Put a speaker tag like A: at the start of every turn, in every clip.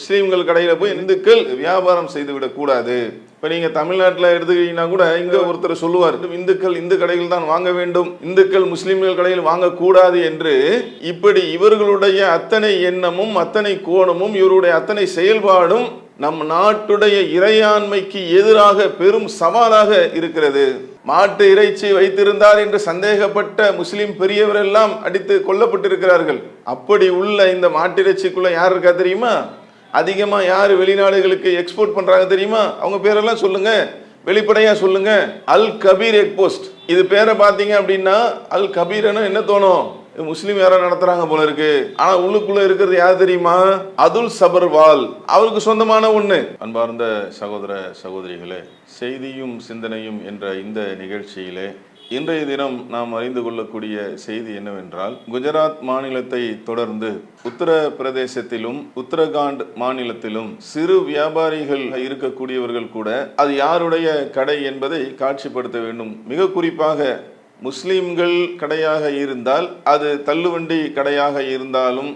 A: முஸ்லீம்கள் கடையில் போய் இந்துக்கள் வியாபாரம் செய்து விடக்கூடாது இப்போ நீங்கள் தமிழ்நாட்டில் எடுத்துக்கிட்டீங்கன்னா கூட இங்கே ஒருத்தர் சொல்லுவார் இந்துக்கள் இந்து கடையில் தான் வாங்க வேண்டும் இந்துக்கள் முஸ்லீம்கள் கடையில் வாங்கக்கூடாது என்று. இப்படி இவர்களுடைய அத்தனை எண்ணமும் அத்தனை கோணமும் இவருடைய அத்தனை செயல்பாடும் நம் நாட்டுடைய இறையாண்மைக்கு எதிராக பெரும் சவாலாக இருக்கிறது. மாட்டு இறைச்சி வைத்திருந்தார் என்று சந்தேகப்பட்ட முஸ்லிம் பெரியவர் எல்லாம் அடித்து கொல்லப்பட்டிருக்கிறார்கள். அப்படி உள்ள இந்த மாட்டிறைச்சிக்குள்ள யார் இருக்கா தெரியுமா? அதிகமாக யார் வெளிநாடுகளுக்கு எக்ஸ்போர்ட் பண்ணுறாங்க தெரியுமா? அவங்க பேரெல்லாம் சொல்லுங்க. வெளிப்படையாக சொல்லுங்க. அல் கபீர் எக்போஸ்ட் இது பேரை பார்த்தீங்க அப்படின்னா அல் கபீர்னு என்ன தோணும்? முஸ்லீம் யாரோ நடத்துறாங்க போல இருக்கு. ஆனா உள்ளுக்குள்ள இருக்கிறது யார் தெரியுமா? அதுல் சபர்வால் அவருக்கு சொந்தமான ஒண்ணு. அன்பார்ந்த சகோதர சகோதரிகளே செய்தியும் சிந்தனையும் என்ற இந்த நிகழ்ச்சியிலே இன்றைய தினம் நாம் அறிந்து கொள்ளக்கூடிய செய்தி என்னவென்றால் குஜராத் மாநிலத்தை தொடர்ந்து உத்தரப்பிரதேசத்திலும் உத்தரகாண்ட் மாநிலத்திலும் சிறு வியாபாரிகள் இருக்கக்கூடியவர்கள் கூட அது யாருடைய கடை என்பதை காட்சிப்படுத்த வேண்டும். மிக குறிப்பாக முஸ்லீம்கள் கடையாக இருந்தால் அது தள்ளுவண்டி கடையாக இருந்தாலும்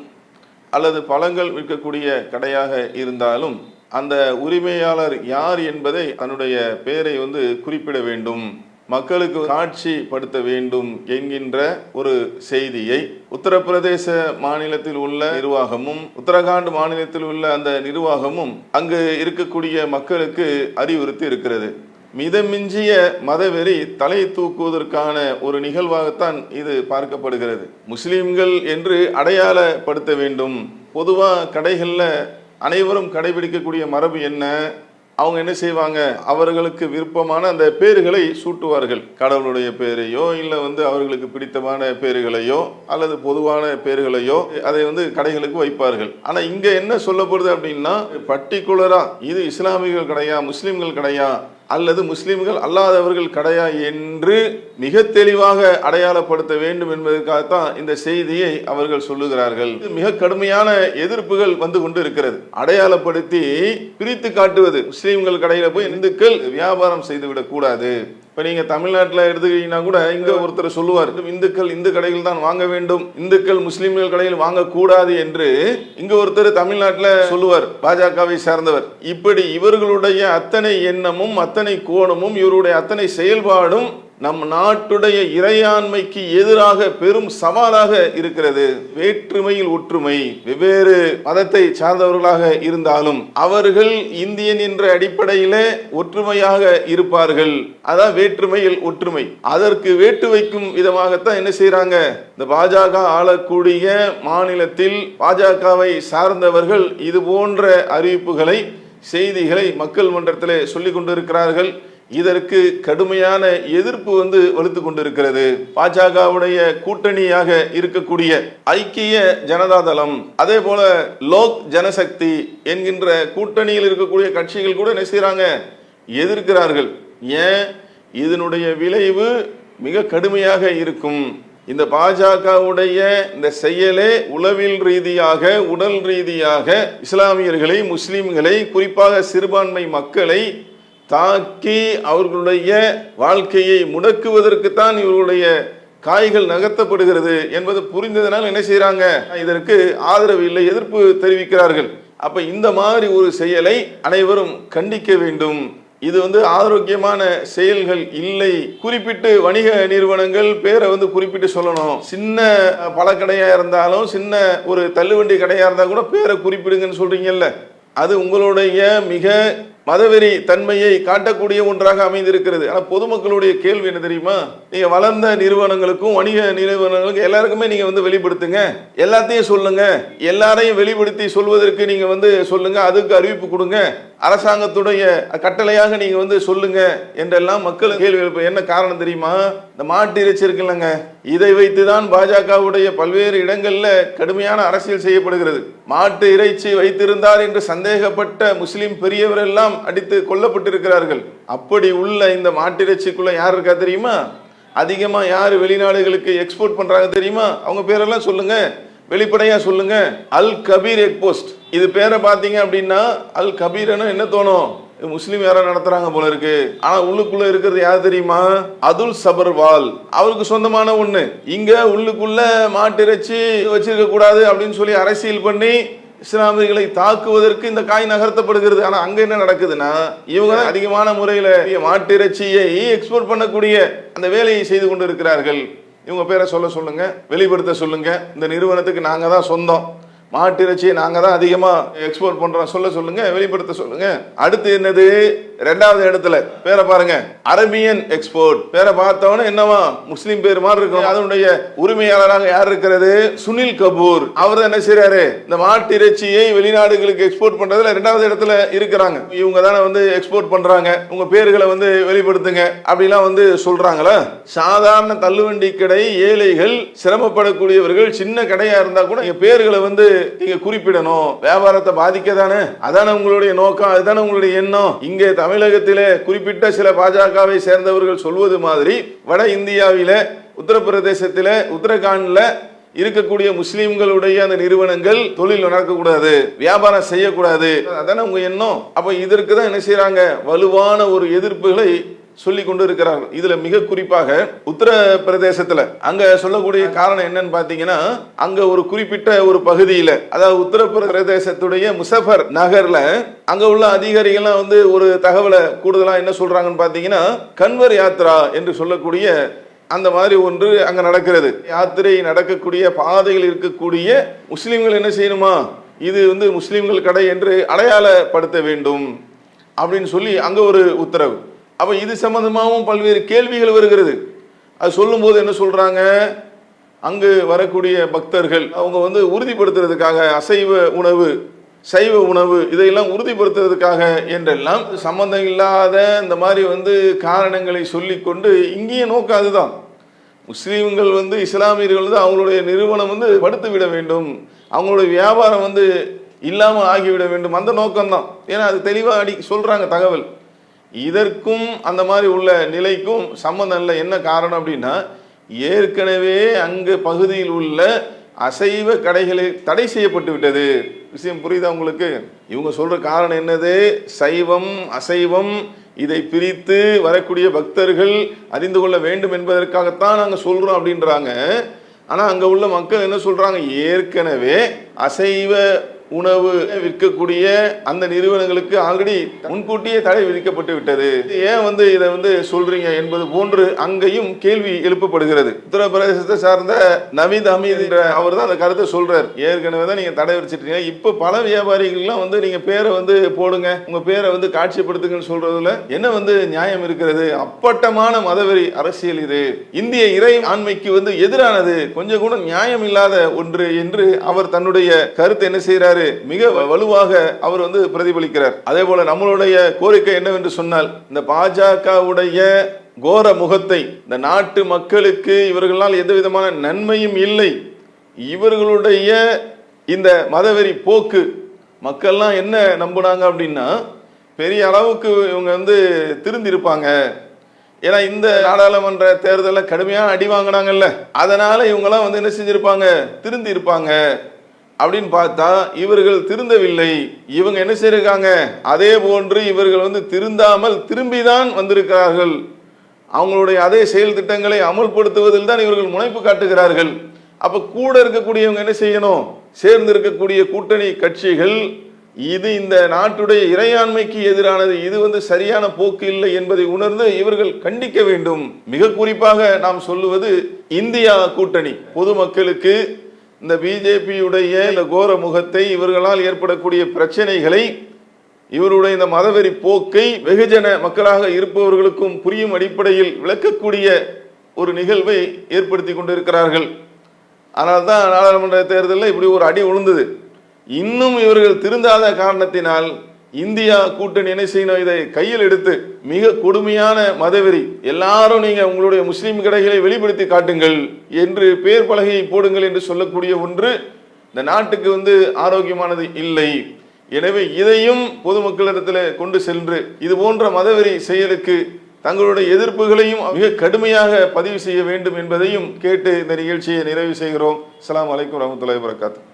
A: அல்லது பழங்கள் விற்கக்கூடிய கடையாக இருந்தாலும் அந்த உரிமையாளர் யார் என்பதை தன்னுடைய பெயரை வந்து குறிப்பிட வேண்டும். மக்களுக்கு காட்சிப்படுத்த வேண்டும் என்கின்ற ஒரு செய்தியை உத்தரப்பிரதேச மாநிலத்தில் உள்ள நிர்வாகமும் உத்தரகாண்ட் மாநிலத்தில் உள்ள அந்த நிர்வாகமும் அங்கு இருக்கக்கூடிய மக்களுக்கு அறிவுறுத்தி இருக்கிறது. மிதமிஞ்சிய மதவெறி தலை தூக்குவதற்கான ஒரு நிகழ்வாகத்தான் இது பார்க்கப்படுகிறது. முஸ்லிம்கள் என்று அடையாளப்படுத்த வேண்டும். பொதுவாக கடைகளில் அனைவரும் கடைபிடிக்கக்கூடிய மரபு என்ன? அவங்க என்ன செய்வாங்க? அவர்களுக்கு விருப்பமான அந்த பேர்களை சூட்டுவார்கள். கடவுளுடைய பேரையோ இல்லை வந்து அவர்களுக்கு பிடித்தமான பேர்களையோ அல்லது பொதுவான பேர்களையோ அதை வந்து கடைகளுக்கு வைப்பார்கள். ஆனால் இங்கே என்ன சொல்லப்படுது அப்படின்னா பர்டிகுலராக இது இஸ்லாமியர்கள் கடையா முஸ்லீம்கள் கடையா அல்லது முஸ்லீம்கள் அல்லாதவர்கள் கடையா என்று மிக தெளிவாக அடையாளப்படுத்த வேண்டும் என்பதற்காகத்தான் இந்த செய்தியை அவர்கள் சொல்லுகிறார்கள். மிக கடுமையான எதிர்ப்புகள் வந்து கொண்டு இருக்கிறது அடையாளப்படுத்தி பிரித்து காட்டுவது. முஸ்லீம்கள் கடையில போய் இந்துக்கள் வியாபாரம் செய்துவிடக் கூடாது. இப்ப நீங்க தமிழ்நாட்டில் எடுத்துக்கிட்டீங்கன்னா கூட இங்க ஒருத்தர் சொல்லுவார் இந்துக்கள் இந்து கடையில் தான் வாங்க வேண்டும் இந்துக்கள் முஸ்லீம்கள் கடையில் வாங்கக்கூடாது என்று இங்க ஒருத்தர் தமிழ்நாட்டில் சொல்லுவார் பாஜகவை சார்ந்தவர். இப்படி இவர்களுடைய அத்தனை எண்ணமும் அத்தனை கோணமும் இவருடைய அத்தனை செயல்பாடும் நம் நாட்டுடைய இறையாண்மைக்கு எதிராக பெரும் சவாலாக இருக்கிறது. வேற்றுமையில் ஒற்றுமை வெவ்வேறு மதத்தை சார்ந்தவர்களாக இருந்தாலும் அவர்கள் இந்தியன் என்ற அடிப்படையிலே ஒற்றுமையாக இருப்பார்கள். அதான் வேற்றுமையில் ஒற்றுமை. அதற்கு வேட்டு வைக்கும் விதமாகத்தான் என்ன செய்யறாங்க இந்த பாஜக ஆளக்கூடிய மாநிலத்தில் பாஜகவை சார்ந்தவர்கள் இது போன்ற அறிவிப்புகளை செய்திகளை மக்கள் மன்றத்திலே சொல்லிக் கொண்டிருக்கிறார்கள். இதற்கு கடுமையான எதிர்ப்பு வந்து வலுத்து கொண்டிருக்கிறது. பாஜகவுடைய கூட்டணியாக இருக்கக்கூடிய ஐக்கிய ஜனதா தளம் அதே போல லோக் ஜனசக்தி என்கின்ற கூட்டணியில் இருக்கக்கூடிய கட்சிகள் கூட என்ன செய்யறாங்க எதிர்க்கிறார்கள். ஏன்? இதனுடைய விளைவு மிக கடுமையாக இருக்கும். இந்த பாஜகவுடைய இந்த செயலே உளவில் ரீதியாக உடல் ரீதியாக இஸ்லாமியர்களை முஸ்லிம்களை குறிப்பாக சிறுபான்மை மக்களை தாக்கி அவர்களுடைய வாழ்க்கையை முடக்குவதற்குத்தான் இவர்களுடைய காய்கள் நகர்த்தப்படுகிறது என்பது புரிந்ததனால் என்ன செய்கிறாங்க இதற்கு ஆதரவு இல்லை எதிர்ப்பு தெரிவிக்கிறார்கள். அப்ப இந்த மாதிரி ஒரு செயலை அனைவரும் கண்டிக்க வேண்டும். இது வந்து ஆரோக்கியமான செயல்கள் இல்லை. குறிப்பிட்டு வணிக நிறுவனங்கள் பேரை வந்து குறிப்பிட்டு சொல்லணும். சின்ன பழக்கடையா இருந்தாலும் சின்ன ஒரு தள்ளுவண்டி கடையா இருந்தா கூட பேரை குறிப்பிடுங்கன்னு சொல்றீங்கல்ல? அது உங்களுடைய மிக மதவெறி தன்மையை காட்டக்கூடிய ஒன்றாக அமைந்திருக்கிறது. ஆனால் பொதுமக்களுடைய கேள்வி என்ன தெரியுமா? நீங்க வளர்ந்த நிறுவனங்களுக்கும் வணிக நிறுவனங்களுக்கும் எல்லாருக்குமே நீங்க வந்து வெளிப்படுத்துங்க. எல்லாத்தையும் சொல்லுங்க. எல்லாரையும் வெளிப்படுத்தி சொல்வதற்கு நீங்க வந்து சொல்லுங்க. அதுக்கு அறிவிப்பு கொடுங்க. அரசாங்கத்துடைய கட்டளையாக நீங்க வந்து சொல்லுங்க என்றெல்லாம் மக்கள் கேள்வி எழுப்ப என்ன காரணம் தெரியுமா? இந்த மாட்டு இறைச்சி இருக்குல்லங்க. இதை வைத்துதான் பாஜகவுடைய பல்வேறு இடங்கள்ல கடுமையான அரசியல் செய்யப்படுகிறது. மாட்டு இறைச்சி வைத்திருந்தார் என்று சந்தேகப்பட்ட முஸ்லிம் பெரியவர் எல்லாம் அடித்து கொல்லப்பட்டிருக்கிறார்கள். அப்படி உள்ள இந்த மாட்டு இறைச்சிக்குள்ள யார் இருக்கா தெரியுமா? அதிகமா யார் வெளிநாடுகளுக்கு எக்ஸ்போர்ட் பண்றாங்க தெரியுமா? அவங்க பேரெல்லாம் சொல்லுங்க. வெளிப்படையா சொல்லுங்க. அல் கபீர் எக்போஸ்ட் இது பேரை பார்த்தீங்க அப்படின்னா அல் கபீர்னு என்ன தோணும்? இது முஸ்லீம் யாரோ நடத்துறாங்க போல இருக்கு. ஆனா உள்ளுக்குள்ள இருக்கிறது யார் தெரியுமா? அதுல் சபர்வால் அவருக்கு சொந்தமான ஒண்ணு. இங்க உள்ளுக்குள்ள மாட்டிறைச்சி வச்சிருக்க கூடாது அப்படின்னு சொல்லி அரசியல் பண்ணி இஸ்லாமியர்களை தாக்குவதற்கு இந்த காய் நகர்த்தப்படுகிறது. ஆனா அங்க என்ன நடக்குதுன்னா இவங்க அதிகமான முறையில மாட்டிறைச்சியை எக்ஸ்போர்ட் பண்ணக்கூடிய அந்த வேலையை செய்து கொண்டு இருக்கிறார்கள் இவங்க பேரை சொல்ல சொல்லுங்க வெளிப்படுத்த சொல்லுங்க. இந்த நிறுவனத்துக்கு நாங்க தான் சொந்தம். மாட்டிறைச்சியை நாங்கள் தான் அதிகமாக எக்ஸ்போர்ட் பண்ணுறோம் சொல்ல சொல்லுங்கள் வெளிப்படுத்த சொல்லுங்கள் அடுத்து என்னது? ரெண்டாவது இடத்துல பேரை பாருங்க. அரபியன் எக்ஸ்போர்ட் பேரை பார்த்தவன என்னவா? முஸ்லீம் பேர் மாதிரி இருக்கும். அதனுடைய உரிமையாளராக யார் இருக்கிறது? சுனில் கபூர். அவர் தான் என்ன செய்கிறாரு இந்த மாட்டிறைச்சியை வெளிநாடுகளுக்கு எக்ஸ்போர்ட் பண்றதுல ரெண்டாவது இடத்துல இருக்கிறாங்க. இவங்க தானே வந்து எக்ஸ்போர்ட் பண்றாங்க. உங்க பேர்களை வந்து வெளிப்படுத்துங்க அப்படிலாம் வந்து சொல்றாங்களா? சாதாரண தள்ளுவண்டி கடை ஏழைகள் சிரமப்படக்கூடியவர்கள் சின்ன கடையா இருந்தா கூட எங்க பேர்களை வந்து நீங்க குறிப்பிடணும். வியாபாரத்தை பாதிக்க தானே அதானே உங்களுடைய நோக்கம் அதுதானே உங்களுடைய எண்ணம். இங்கே தமிழகத்திலே குறிப்பிட்ட சில பாஜகவை சேர்ந்தவர்கள் சொல்வது மாதிரி வட இந்தியாவில உத்தரப்பிரதேசத்தில உத்தரகாண்ட்ல இருக்கக்கூடிய முஸ்லீம்களுடைய அந்த நிறுவனங்கள் தொழில் நடக்கக்கூடாது வியாபாரம் செய்யக்கூடாது. அதானே உங்க எண்ணம்? அப்ப இதற்கு தான் என்ன செய்யறாங்க வலுவான ஒரு எதிர்ப்புகளை சொல்லி கொண்டு இருக்கிறார்கள் இதுல மிக குறிப்பாக உத்தரப்பிரதேசத்துல அங்க சொல்லக்கூடிய காரணம் என்னன்னு பாத்தீங்கன்னா அங்க ஒரு குறிப்பிட்ட ஒரு பகுதியில அதாவது உத்தரப்பிரதேசத்துடைய முசஃபர் நகர்ல அங்க உள்ள அதிகாரிகள்லாம் வந்து ஒரு தகவலை கூடுதலா என்ன சொல்றாங்கன்னு பாத்தீங்கன்னா கன்வர் யாத்ரா என்று சொல்லக்கூடிய அந்த மாதிரி ஒன்று அங்க நடக்கிறது. யாத்திரை நடக்கக்கூடிய பாதையில் இருக்கக்கூடிய முஸ்லிம்கள் என்ன செய்யணுமா? இது வந்து முஸ்லிம்கள் கடை என்று அடையாளப்படுத்த வேண்டும் அப்படின்னு சொல்லி அங்க ஒரு உத்தரவு. அப்போ இது சம்மந்தமாகவும் பல்வேறு கேள்விகள் வருகிறது. அது சொல்லும்போது என்ன சொல்கிறாங்க அங்கு வரக்கூடிய பக்தர்கள் அவங்க வந்து உறுதிப்படுத்துறதுக்காக அசைவ உணவு சைவ உணவு இதையெல்லாம் உறுதிப்படுத்துறதுக்காக என்றெல்லாம் சம்மந்தம் இல்லாத இந்த மாதிரி வந்து காரணங்களை சொல்லிக்கொண்டு இங்கேயே நோக்கம் அதுதான் முஸ்லீம்கள் வந்து இஸ்லாமியர்கள் வந்து அவங்களுடைய நிறுவனம் வந்து படுத்து விட வேண்டும். அவங்களுடைய வியாபாரம் வந்து இல்லாமல் ஆகிவிட வேண்டும். அந்த நோக்கம்தான். ஏன்னா அது தெளிவாக அடி சொல்கிறாங்க தகவல். இதற்கும் அந்த மாதிரி உள்ள நிலைக்கும் சம்மந்தம் இல்லை. என்ன காரணம் அப்படின்னா ஏற்கனவே அங்கு பகுதியில் உள்ள அசைவ கடைகளை தடை செய்யப்பட்டு விட்டது. விஷயம் புரியுதா உங்களுக்கு? இவங்க சொல்ற காரணம் என்னது? சைவம் அசைவம் இதை பிரித்து வரக்கூடிய பக்தர்கள் அறிந்து கொள்ள வேண்டும் என்பதற்காகத்தான் நாங்கள் சொல்றோம் அப்படின்றாங்க. ஆனால் அங்கே உள்ள மக்கள் என்ன சொல்றாங்க? ஏற்கனவே அசைவ உணவு விற்கக்கூடிய அந்த நிறுவனங்களுக்கு ஆல்ரெடி முன்கூட்டியே தடை விதிக்கப்பட்டு விட்டது. ஏன் வந்து இதை வந்து சொல்றீங்க என்பது போன்று அங்கேயும் கேள்வி எழுப்பப்படுகிறது. உத்தரப்பிரதேசத்தை சார்ந்த நவீத் அமீத் என்ற அவர் தான் அந்த கருத்தை சொல்றாரு. ஏற்கனவே தான் நீங்க தடை விதிச்சிட்டீங்க இப்போ பல வியாபாரிகள்லாம் வந்து நீங்க பேரை வந்து போடுங்க உங்க பேரை வந்து காட்சிப்படுத்துங்கன்னு சொல்றதுல என்ன வந்து நியாயம் இருக்கிறது? அப்பட்டமான மதவெறி அரசியல் இது. இந்திய இறை ஆண்மைக்கு வந்து எதிரானது. கொஞ்சம் கூட நியாயம் இல்லாத ஒன்று என்று அவர் தன்னுடைய கருத்தை என்ன செய்யறாரு மிக வலுவாக அவர் வந்து பிரதிபலிக்கிறார். அதே போல நம்மளுடைய கோரிக்கை என்னவென்று சொன்னால் இந்த பாஜகவுடைய கோர முகத்தை இந்த நாட்டு மக்களுக்கு இவர்களால் எந்த விதமான நன்மையும் இல்லை. இவர்களுடைய இந்த மதவெறி போக்கு மக்கள்லாம் என்ன நம்புனாங்க அப்படின்னா பெரிய அளவுக்கு இவங்க வந்து திருந்திருப்பாங்க. ஏன்னா இந்த நாடாளுமன்ற தேர்தலில் கடுமையான அடி வாங்கினாங்கல்ல. அதனால இவங்கெல்லாம் வந்து என்ன செஞ்சிருப்பாங்க? திருந்தி இருப்பாங்க அப்படின்னு பார்த்தா இவர்கள் திருந்தவில்லை. இவங்க என்ன செய்யிருக்காங்க அதே போன்று இவர்கள் வந்து திருந்தாமல் திரும்பிதான் வந்திருக்கிறார்கள். அவங்களுடைய அதே செயல் திட்டங்களை அமல்படுத்துவதில் தான் இவர்கள் முனைப்பு காட்டுகிறார்கள். அப்ப கூட இருக்கக்கூடியவங்க என்ன செய்யணும்? சேர்ந்து இருக்கக்கூடிய கூட்டணி கட்சிகள் இது இந்த நாட்டுடைய இறையாண்மைக்கு எதிரானது. இது வந்து சரியான போக்கு இல்லை என்பதை உணர்ந்து இவர்கள் கண்டிக்க வேண்டும். மிக குறிப்பாக நாம் சொல்லுவது இந்தியா கூட்டணி. பொதுமக்களுக்கு இந்த பிஜேபியுடைய இந்த கோர முகத்தை இவர்களால் ஏற்படக்கூடிய பிரச்சனைகளை இவருடைய இந்த மதவெறி போக்கை வெகுஜன மக்களாக இருப்பவர்களுக்கும் புரியும் அடிப்படையில் விளக்கக்கூடிய ஒரு நிகழ்வை ஏற்படுத்தி கொண்டிருக்கிறார்கள். ஆனால் தான் நாடாளுமன்ற தேர்தலில் இப்படி ஒரு அடி விழுந்தது இன்னும் இவர்கள் திருந்தாத காரணத்தினால் இந்தியா கூட்டணி என்ன செய்யணும்? இதை கையில் எடுத்து மிக கொடுமையான மதவெறி எல்லாரும் நீங்க உங்களுடைய முஸ்லீம் கடைகளை வெளிப்படுத்தி காட்டுங்கள் என்று பேர் பலகையை போடுங்கள் என்று சொல்லக்கூடிய ஒன்று இந்த நாட்டுக்கு வந்து ஆரோக்கியமானது இல்லை. எனவே இதையும் பொதுமக்களிடத்தில் கொண்டு சென்று இது போன்ற மதவெறி செயலுக்கு தங்களுடைய எதிர்ப்புகளையும் மிக கடுமையாக பதிவு செய்ய வேண்டும் என்பதையும் கேட்டு இந்த நிகழ்ச்சியை நிறைவு செய்கிறோம். அலாம் வலைக்கம் வரமத்துல வரகாத்து